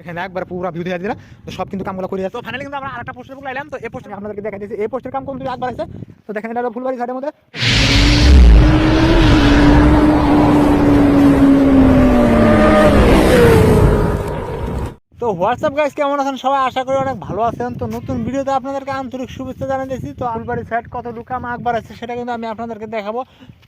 এখানে একবার পুরো ভিউ দেখা দিলাম। তো সব কিন্তু কামগুলো করে তো ফাইনালি কিন্তু আমরা আরেকটা পোস্টের বুক লাইলাম তো এই পোস্টার আপনাদেরকে দেখা দিয়েছি। এই পোস্টের কাম কিন্তু একবার আছে তো দেখেন এটা ফুলবাড়ি ঘাটের মধ্যে। হোয়াটসঅ্যাপ গাইজ কেমন আছেন? সবাই আশা করি অনেক ভালো আছেন। তো নতুন ভিডিওতে আপনাদেরকে আন্তরিক শুভেচ্ছা জানাতেছি তো ফুলবাড়ি সাইড কত লুকাম আকবার আছে, সেটা কিন্তু আমি আপনাদেরকে দেখাবো।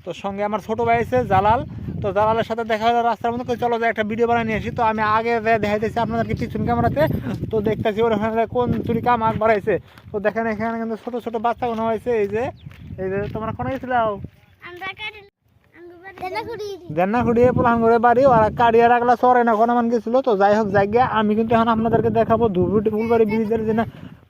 তো সঙ্গে আমার ছোট ভাই আছে, জালাল। তো জালালের সাথে দেখা হলো রাস্তার মধ্যে। চলো যে একটা ভিডিও বানিয়ে নিয়ে আসি। তো আমি আগে দেখাইতেছি আপনাদেরকে পিছন ক্যামেরাতে, তো দেখতেছি ওর ওখানে কোন চুরি কাম আকবার আছে। তো দেখেন এখানে কিন্তু ছোটো ছোটো বাচ্চা কোনো হয়েছে। এই যে এই যে, তোমরা কোনো গেছিলাও আমরা কাটে আমরা করি দেন্না খুঁড়িয়ে পুলান করে বাড়ি আর কাড়িয়া রাখলা সরে না, কোনো মান গেছিল। তো যাই হোক গিয়া আমি কিন্তু এখন আপনাদেরকে দেখাবো ধুবুটি ফুলবাড়ি ব্রিজের যে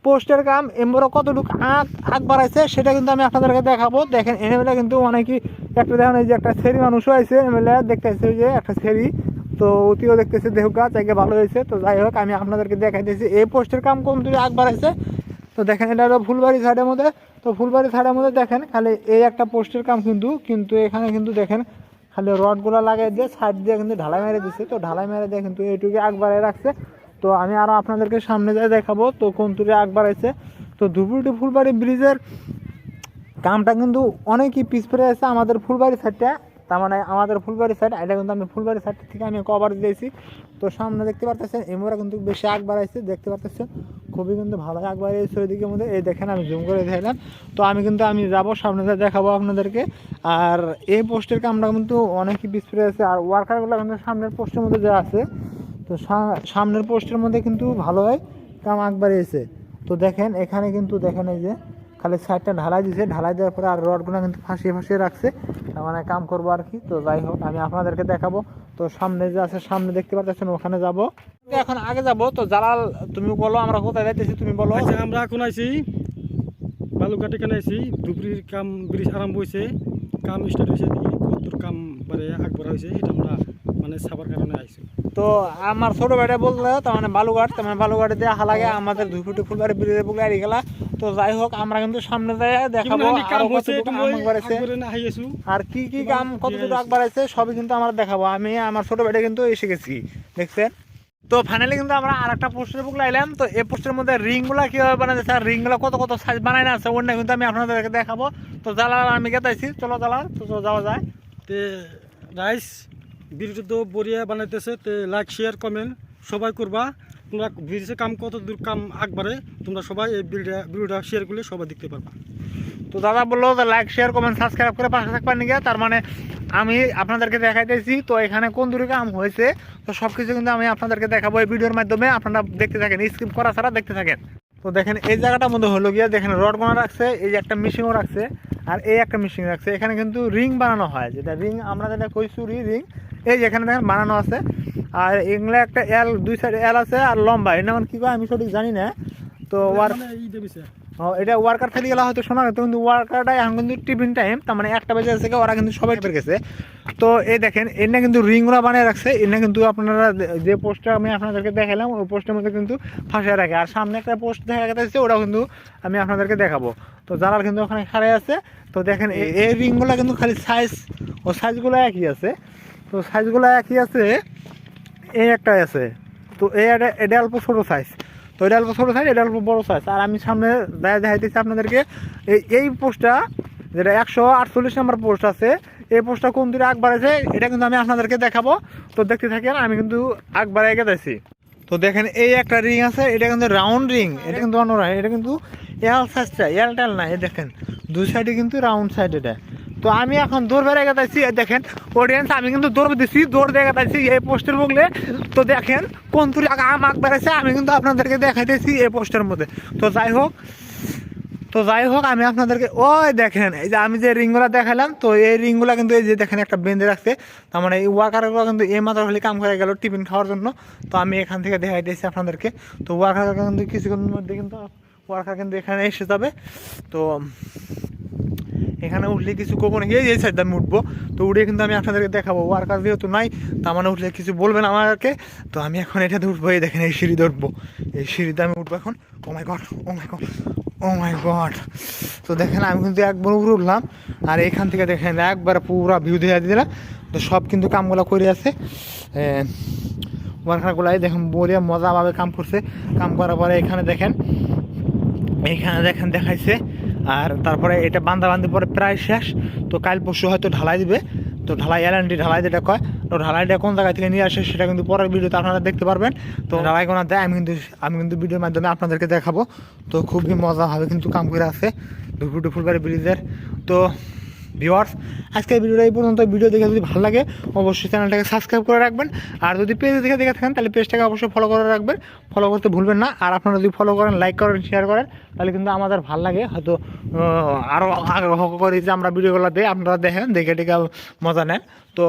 পোস্টের কাম এমবরও কতটুকু আঁক আঁক বাড়াইছে, সেটা কিন্তু আমি আপনাদেরকে দেখাবো। দেখেন, এমএলএ কিন্তু অনেকই একটা দেখেন এই যে একটা সেরি মানুষও আছে এমএলএ দেখতেছে যে একটা সেরি তো অতিও দেখতেছে, দেহ গাছ জায়গা ভালো হয়েছে। তো যাই হোক, আমি আপনাদেরকে দেখাইতেছি এই পোস্টের কাম কোন তুই আগ বাড়াইছে? তো দেখেন, এটা হলো ফুলবাড়ি সাইডের মধ্যে। তো ফুলবাড়ি সাইডের মধ্যে দেখেন, খালি এই একটা পোস্টের কাম কিন্তু কিন্তু এখানে কিন্তু দেখেন খালি রডগুলো লাগাই দিয়ে সাইড দিয়ে কিন্তু ঢালাই মেরে দিচ্ছে তো ঢালাই মেরে দিয়ে কিন্তু এইটুকু বাড়াই রাখছে। তো আমি আরও আপনাদেরকে সামনে যাই দেখাবো। তো কোন তুলে আগ বাড়াইছে তো ধুবুটি ফুলবাড়ি ব্রিজের কামটা কিন্তু অনেকই পিছ পড়ে আছে আমাদের ফুলবাড়ি সাইডটা তার মানে আমাদের ফুলবাড়ি সাইড এটা কিন্তু আমি ফুলবাড়ি সাইড থেকে আমি কভার দিয়েছি। তো সামনে দেখতে পারতেছেন এমরা কিন্তু বেশি আগ বাড়াইছে দেখতে পারতেছেন। খুবই কিন্তু ভালো। আগ বাড়িয়েছে ওইদিকের মধ্যে, এই দেখেন আমি জুম করে দেখালাম তো আমি কিন্তু, আমি যাব, সামনে যা দেখাবো আপনাদেরকে। আর এই পোস্টের কামটা কিন্তু অনেকই পড়ে আছে। আর ওয়ার্কারগুলো কিন্তু সামনের পোস্টের মধ্যে যা আছে, তো সামনের পোস্টের মধ্যে কিন্তু ভালো হয়। কাম আগ বাড়িয়েছে তো দেখেন, এখানে কিন্তু দেখেন এই যে, খালি সাইডটা ঢালাই দিয়েছে ঢালাই দেওয়ার পরে আর রডগুলো কিন্তু ফাঁসিয়ে ফাঁসিয়ে রাখছে। মানে কাম করব আর কি। তো যাই হোক, আমি আপনাদেরকে দেখাবো। তো সামনে যে আছে, সামনে দেখতে পাচ্ছেন ওখানে যাব। এখন আগে যাব। তো জালাল, তুমি বলো, আমরা কোথায় যাইতেছি, তুমি বলো। আচ্ছা আমরা এখন আইছি বালুঘাটে কেন আইছি। ধুবড়ির কাম ব্রিজ আরম্ভ হয়েছে কাম স্টার্ট হয়েছে কাম বারে আগবড়া হয়েছে এটা আমরা মানে সাবার কারণে আইছি। তো আমার ছোট ভাইটা বলল তার মানে বালুঘাট তার মানে বালুঘাটে দিয়ে হালাগে আমাদের দুপুটি ফুলবাড়ি ব্রিজে বুকে আড়ি গেলা। তো যাই হোক আমরা কিন্তু সামনে যাই দেখাবো আরও কি কি কাম কতটুকু আগ বাড়াইছে সবই কিন্তু আমরা দেখাবো। আমি আমার ছোট ভাইটা কিন্তু এসে গেছি দেখছেন? তো ফাইনালি কিন্তু আমরা আর একটা পোস্টের বুক লাইলাম। তো এই পোস্টের মধ্যে রিংগুলা কীভাবে বানাইছে আর রিংগুলা কত কত সাইজ বানাই না আছে ওটা কিন্তু আমি আপনাদেরকে দেখাবো। তো জ্বালার আমি গেতাইছি চলো জ্বালার তো চলো যাওয়া যায়। তে রাইস তো বড়িয়া বানাইতেছে, তে লাইক শেয়ার কমেন্ট সবাই করবা। তোমরা ব্রিজে কাম কত দূর কাম আগবাড়ে তোমরা সবাই এই ভিডিওটা শেয়ার করলে সবাই দেখতে পারবা। তো দাদা বলল লাইক শেয়ার কমেন্ট সাবস্ক্রাইব করে পাশে থাকবেন নাকি? তার মানে আমি আপনাদেরকে দেখাইতেছি, তো এখানে কোন দূরে কাম হয়েছে, তো সব কিছু কিন্তু আমি আপনাদেরকে দেখাবো এই ভিডিওর মাধ্যমে। আপনারা দেখতে থাকেন স্কিপ করা ছাড়া দেখতে থাকেন। তো দেখেন, এই জায়গাটার মধ্যে হলো গিয়ে, দেখেন রড গোনা রাখছে, এই যে একটা মেশিনও রাখছে, আর এই একটা মেশিন রাখছে। এখানে কিন্তু রিং বানানো হয়, যেটা রিং আমরা যেটা কই, চুরি রিং এই যে এখানে দেখেন বানানো আছে। আর এগুলো একটা এল দুই সাইড এল আছে আর লম্বা। এটা মানে কি আমি সঠিক জানি না। তো ওয়ার মানে ও, এটা ওয়ার্কার ফেলে গেলে হয়তো শোনা যেত কিন্তু ওয়ার্কারটা এখন কিন্তু টিফিন টাইম তার মানে একটা বেজে থেকে ওরা কিন্তু সবাই বের গেছে। তো এই দেখেন এনে কিন্তু রিংগুলো বানিয়ে রাখছে। এনে কিন্তু আপনারা যে পোস্টটা আমি আপনাদেরকে দেখালাম ওই পোস্টের মধ্যে কিন্তু ফাঁসিয়ে রাখে। আর সামনে একটা পোস্ট দেখা গেছে ওটাও কিন্তু আমি আপনাদেরকে দেখাবো। তো জালাল কিন্তু ওখানে খাড়াই আছে তো দেখেন এই রিংগুলো কিন্তু খালি সাইজ ও সাইজগুলো একই আছে। তো সাইজগুলো একই আছে, এই একটাই আছে। তো এই এটা- অল্প ছোটো সাইজ তো এটা অল্প ছোটো সাইজ এটা অল্প বড় সাইজ আর আমি সামনে দেখা দেখাইতেছি আপনাদেরকে, এই এই পোস্টটা যেটা একশো আটচল্লিশ নম্বর পোস্ট আছে, এই পোস্টটা কোন দিকে আগ বাড়াইছে, এটা কিন্তু আমি আপনাদেরকে দেখাবো। তো দেখতে থাকেন, আমি কিন্তু আগ বাড়াই গেছি তো দেখেন, এই একটা রিং আছে, এটা কিন্তু রাউন্ড রিং এটা কিন্তু অন্য এটা কিন্তু এল সাইজটা এল না, এই দেখেন। দুই সাইডে কিন্তু রাউন্ড সাইড এটা। তো আমি এখন দৌড় বেড়ে গেছি দেখেন অডিয়েন্স আমি কিন্তু দৌড় দিছি, দৌড় দিয়ে গেছি এই পোস্টের বগলে। তো দেখেন, কোন তুলি আম আগ বেড়েছে আমি কিন্তু আপনাদেরকে দেখাইতেছি এই পোস্টের মধ্যে। তো যাই হোক, তো যাই হোক, আমি আপনাদেরকে, ওই দেখেন, এই যে আমি যে রিংগুলো দেখালাম, তো এই রিংগুলো কিন্তু এই যে দেখেন একটা বেঁধে রাখছে। তার মানে এই ওয়ার্কারগুলো কিন্তু এই মাত্র হলে কাম করে গেল টিফিন খাওয়ার জন্য। তো আমি এখান থেকে দেখাইতেছি আপনাদেরকে। তো ওয়ার্কার কিন্তু কিছুক্ষণের মধ্যে কিন্তু ওয়ার্কার কিন্তু এখানে এসে যাবে। তো এখানে উঠলে কিছু করব নাকি এই সাইড আমি উঠবো। তো উঠে কিন্তু আমি আপনাদেরকে দেখাবো ওয়ার্কার যেহেতু নাই তার মানে উঠলে কিছু বলবেন আমাকে। তো আমি এখন এটাতে উঠবো, এই দেখেন, এই সিঁড়ি উঠবো এই সিঁড়িতে আমি উঠবো এখন। ও my god oh god oh my god তো দেখেন, আমি কিন্তু একবার উপরে উঠলাম আর এখান থেকে দেখেন, একবার পুরো ভিউ দিয়ে দিলাম। তো সব কিন্তু কামগুলো করে আছে। ওয়ার্কারগুলাই দেখেন বলিয়া মজাভাবে কাম করছে। কাম করার পরে এখানে দেখেন এইখানে দেখেন, দেখাইছে। আর তারপরে এটা বান্ধা বান্ধি পরে প্রায় শেষ। তো কাল পরশু হয়তো ঢালাই দিবে। তো ঢালাই, এলএনডি ঢালাই যেটা কয়, তো ঢালাইটা কোন জায়গা থেকে নিয়ে আসে সেটা কিন্তু পরের ভিডিওতে আপনারা দেখতে পারবেন। তো ঢালাই কোনা দেয় আমি কিন্তু আমি কিন্তু ভিডিওর মাধ্যমে আপনাদেরকে দেখাবো। তো খুবই মজা হবে কিন্তু কাম করে আছে। দুপুর ফুলবাড়ি ব্রিজের। তো ভিওয়ার্স আজকের ভিডিওটা এই পর্যন্ত। ভিডিও দেখে যদি ভালো লাগে, অবশ্যই চ্যানেলটাকে সাবস্ক্রাইব করে রাখবেন। আর যদি পেজ দেখে দেখে থাকেন, তাহলে পেজটাকে অবশ্যই ফলো করে রাখবেন। ফলো করতে ভুলবেন না। আর আপনারা যদি ফলো করেন লাইক করেন শেয়ার করেন, তাহলে কিন্তু আমাদের ভালো লাগে। হয়তো আরও আগ্রহ করি যে আমরা ভিডিওগুলো দিই, আপনারা দেখেন, দেখে টেকে মজা নেন। তো